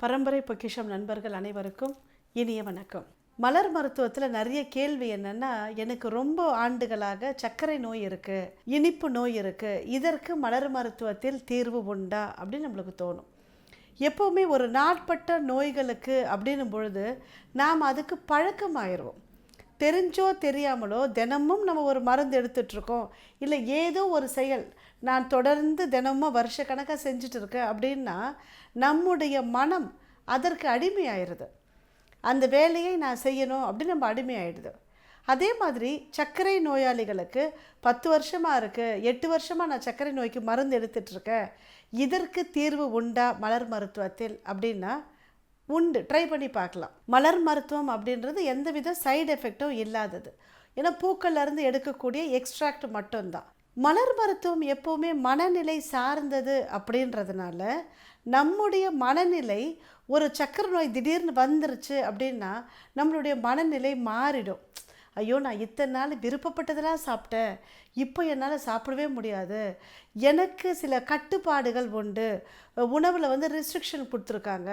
பரம்பரை பொக்கிஷம் நண்பர்கள் அனைவருக்கும் இனிய வணக்கம். மலர் மருத்துவத்தில் நிறைய கேள்வி என்னென்னா எனக்கு ரொம்ப ஆண்டுகளாக சர்க்கரை நோய் இருக்குது இனிப்பு நோய் இருக்குது இதற்கு மலர் மருத்துவத்தில் தீர்வு உண்டா அப்படின்னு நம்மளுக்கு தோணும். எப்போவுமே ஒரு நாட்பட்ட நோய்களுக்கு அப்படின்னும் பொழுது நாம் அதுக்கு பழக்கமாயிருவோம். தெரிஞ்சோ தெரியாமலோ தினமும் நம்ம ஒரு மருந்து எடுத்துட்ருக்கோம். இல்லை ஏதோ ஒரு செயல். நான் தொடர்ந்து தினமும் வருஷக்கணக்காக செஞ்சுட்டு இருக்கேன் அப்படின்னா நம்முடைய மனம் அதற்கு அடிமையாயிடுது அந்த வேலையை நான் செய்யணும் அப்படின்னு நம்ம அடிமையாயிடுது. அதே மாதிரி சர்க்கரை நோயாளிகளுக்கு பத்து வருஷமாக இருக்குது எட்டு வருஷமாக நான் சர்க்கரை நோய்க்கு மருந்து எடுத்துட்டு இருக்கேன் இதற்கு தீர்வு உண்டா மலர் மருத்துவத்தில் அப்படின்னா உண்டு. ட்ரை பண்ணி பார்க்கலாம். மலர் மருத்துவம் அப்படின்றது எந்தவித சைடு எஃபெக்டும் இல்லாதது. ஏன்னா பூக்கள்லேருந்து எடுக்கக்கூடிய எக்ஸ்ட்ராக்ட் மட்டும்தான். மலர் மருத்துவம் எப்போவுமே மனநிலை சார்ந்தது அப்படின்றதுனால நம்முடைய மனநிலை ஒரு சக்கரை நோய் திடீர்னு வந்துருச்சு அப்படின்னா நம்மளுடைய மனநிலை மாறிடும். ஐயோ நான் இத்தனை நாள் விருப்பப்பட்டதெல்லாம் சாப்பிட்டேன். இப்போ என்னால் சாப்பிடவே முடியாது. எனக்கு சில கட்டுப்பாடுகள் உண்டு. உணவில் வந்து ரெஸ்ட்ரிக்ஷன் கொடுத்துருக்காங்க.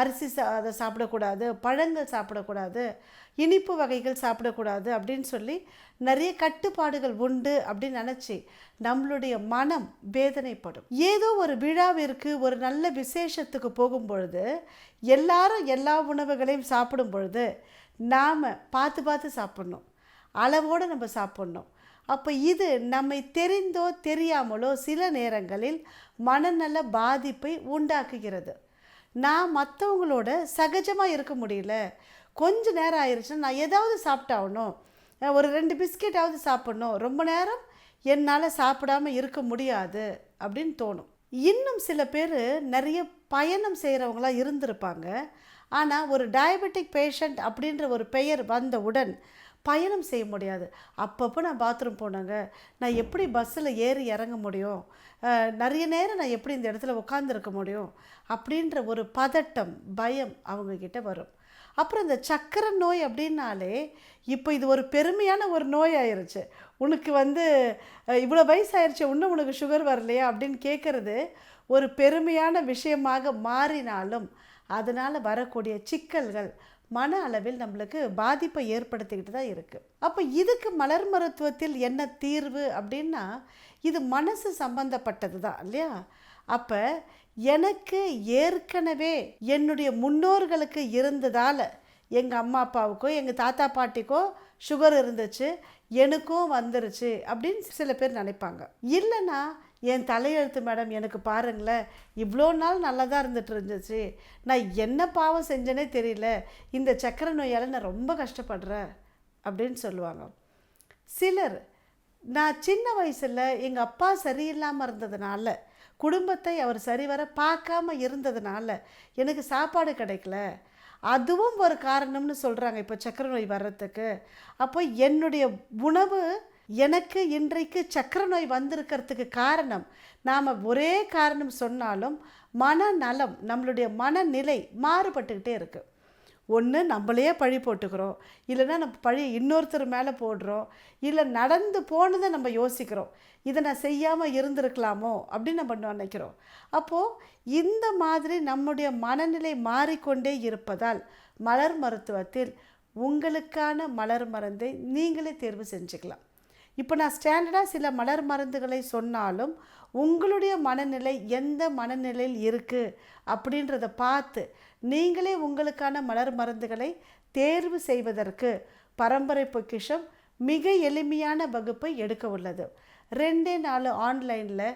அரிசி சா அதை சாப்பிடக்கூடாது பழங்கள் சாப்பிடக்கூடாது இனிப்பு வகைகள் சாப்பிடக்கூடாது அப்படின்னு சொல்லி நிறைய கட்டுப்பாடுகள் உண்டு அப்படின்னு நினச்சி நம்மளுடைய மனம் வேதனைப்படும். ஏதோ ஒரு விழாவிற்கு ஒரு நல்ல விசேஷத்துக்கு போகும் பொழுது எல்லாரும் எல்லா உணவுகளையும் சாப்பிடும் பொழுது நாம் பார்த்து பார்த்து சாப்பிட்ணும். அளவோடு நம்ம சாப்பிட்ணும். அப்போ இது நம்மை தெரிந்தோ தெரியாமலோ சில நேரங்களில் மனநல பாதிப்பை உண்டாக்குகிறது. நான் மற்றவங்களோட சகஜமாக இருக்க முடியல. கொஞ்ச நேரம் ஆயிடுச்சுன்னா நான் ஏதாவது சாப்பிட்டாகணும். ஒரு ரெண்டு பிஸ்கெட்டாவது சாப்பிட்ணும். ரொம்ப நேரம் என்னால் சாப்பிடாம இருக்க முடியாது அப்படின்னு தோணும். இன்னும் சில பேர் நிறைய பயணம் செய்கிறவங்களா இருந்திருப்பாங்க. ஆனால் ஒரு டயபெட்டிக் பேஷண்ட் அப்படின்ற ஒரு பெயர் வந்தவுடன் பயணம் செய்ய முடியாது. அப்பப்போ நான் பாத்ரூம் போனாங்க. நான் எப்படி பஸ்ஸில் ஏறி இறங்க முடியும்? நிறைய நேரம் நான் எப்படி இந்த இடத்துல உட்காந்துருக்க முடியும்? அப்படின்ற ஒரு பதட்டம் பயம் அவங்கக்கிட்ட வரும். அப்புறம் இந்த சக்கரை நோய் அப்படின்னாலே இப்போ இது ஒரு பெருமையான ஒரு நோய் ஆயிருச்சு. உனக்கு வந்து இவ்வளோ இவ்வளோ வயசாயிருச்சு இன்னும் உனக்கு சுகர் வரலையா அப்படின்னு கேட்குறது ஒரு பெருமையான விஷயமாக மாறினாலும் அதனால் வரக்கூடிய சிக்கல்கள் மன அளவில் நம்மளுக்கு பாதிப்பை ஏற்படுத்திக்கிட்டு தான் இருக்குது அப்போ இதுக்கு மலர் மருத்துவத்தில் என்ன தீர்வு அப்படின்னா இது மனசு சம்பந்தப்பட்டது தான் இல்லையா? அப்போ எனக்கு ஏற்கனவே என்னுடைய முன்னோர்களுக்கு இருந்ததால் எங்கள் அம்மா அப்பாவுக்கோ எங்கள் தாத்தா பாட்டிக்கோ சுகர் இருந்துச்சு எனக்கும் வந்துருச்சு அப்படின்னு சில பேர் நினைப்பாங்க. இல்லைன்னா என் தலையெழுத்து மேடம் எனக்கு பாருங்களேன் இவ்வளோ நாள் நல்லா தான் இருந்துட்டு இருந்துச்சு. நான் என்ன பாவம் செஞ்சேனே தெரியல. இந்த சக்கரை நோயால் நான் ரொம்ப கஷ்டப்படுறேன் அப்படின்னு சொல்லுவாங்க. சிலர் நான் சின்ன வயசில் எங்கள் அப்பா சரியில்லாமல் இருந்ததுனால குடும்பத்தை அவர் சரிவர பார்க்காம இருந்ததுனால எனக்கு சாப்பாடு கிடைக்கல. அதுவும் ஒரு காரணம்னு சொல்கிறாங்க இப்போ சக்கரை நோய் வர்றதுக்கு. அப்போ என்னுடைய உணவு எனக்கு இன்றைக்கு சக்கரை நோய் வந்திருக்கிறதுக்கு காரணம். நாம் ஒரே காரணம் சொன்னாலும் மனநலம் நம்மளுடைய மனநிலை மாறுபட்டுக்கிட்டே இருக்குது ஒன்று நம்மளையே பழி போட்டுக்கிறோம். இல்லைன்னா நம்ம பழி இன்னொருத்தர் மேலே போடுறோம். இல்லை நடந்து போனதை நம்ம யோசிக்கிறோம். இதை நான் செய்யாமல் இருந்திருக்கலாமோ அப்படின்னு நம்ம நினைக்கிறோம். அப்போது இந்த மாதிரி நம்முடைய மனநிலை மாறிக்கொண்டே இருப்பதால் மலர் மருத்துவத்தில் உங்களுக்கான மலர் மருந்தை நீங்களே தேர்வு செஞ்சுக்கலாம். இப்போ நான் ஸ்டாண்டர்டாக சில மலர் மருந்துகளை சொன்னாலும் உங்களுடைய மனநிலை எந்த மனநிலையில் இருக்குது அப்படின்றத பார்த்து நீங்களே உங்களுக்கான மலர் மருந்துகளை தேர்வு செய்வதற்கு பரம்பரை பொக்கிஷம் மிக எளிமையான வகுப்பை எடுக்க உள்ளது. ரெண்டே நாலு ஆன்லைனில்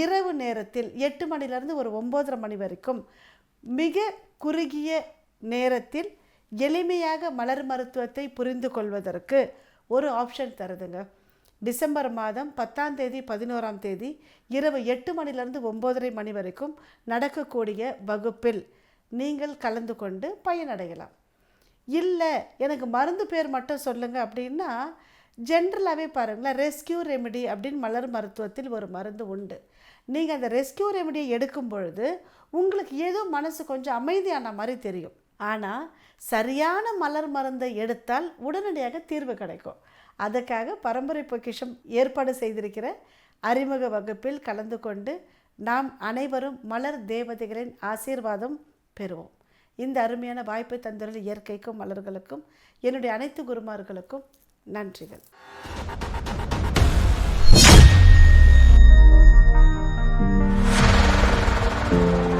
இரவு நேரத்தில் எட்டு மணிலேருந்து ஒரு ஒம்போதரை மணி வரைக்கும் மிக குறுகிய நேரத்தில் எளிமையாக மலர் மருத்துவத்தை புரிந்து கொள்வதற்கு ஒரு ஆப்ஷன் தருதுங்க. டிசம்பர் மாதம் பத்தாம் தேதி பதினோராம் தேதி இரவு எட்டு மணிலேருந்து ஒம்போதரை மணி வரைக்கும் நடக்கக்கூடிய வகுப்பில் நீங்கள் கலந்து கொண்டு பயனடையலாம். இல்லை எனக்கு மருந்து பேர் மட்டும் சொல்லுங்கள் அப்படின்னா ஜென்ரலாகவே பாருங்களேன் ரெஸ்கியூ ரெமெடி அப்படின்னு மலர் மருத்துவத்தில் ஒரு மருந்து உண்டு. நீங்கள் அந்த ரெஸ்கியூ ரெமெடியை எடுக்கும் பொழுது உங்களுக்கு ஏதோ மனசு கொஞ்சம் அமைதியான மாதிரி தெரியும். ஆனால் சரியான மலர் மருந்தை எடுத்தால் உடனடியாக தீர்வு கிடைக்கும். அதற்காக பரம்பரை பொக்கிஷம் ஏற்பாடு செய்திருக்கிற அறிமுக வகுப்பில் கலந்து கொண்டு நாம் அனைவரும் மலர் தேவதைகளின் ஆசீர்வாதம் பெறுவோம். இந்த அருமையான வாய்ப்பை தந்துள்ள இயற்கைக்கும் மலர்களுக்கும் என்னுடைய அனைத்து குருமார்களுக்கும் நன்றிகள்.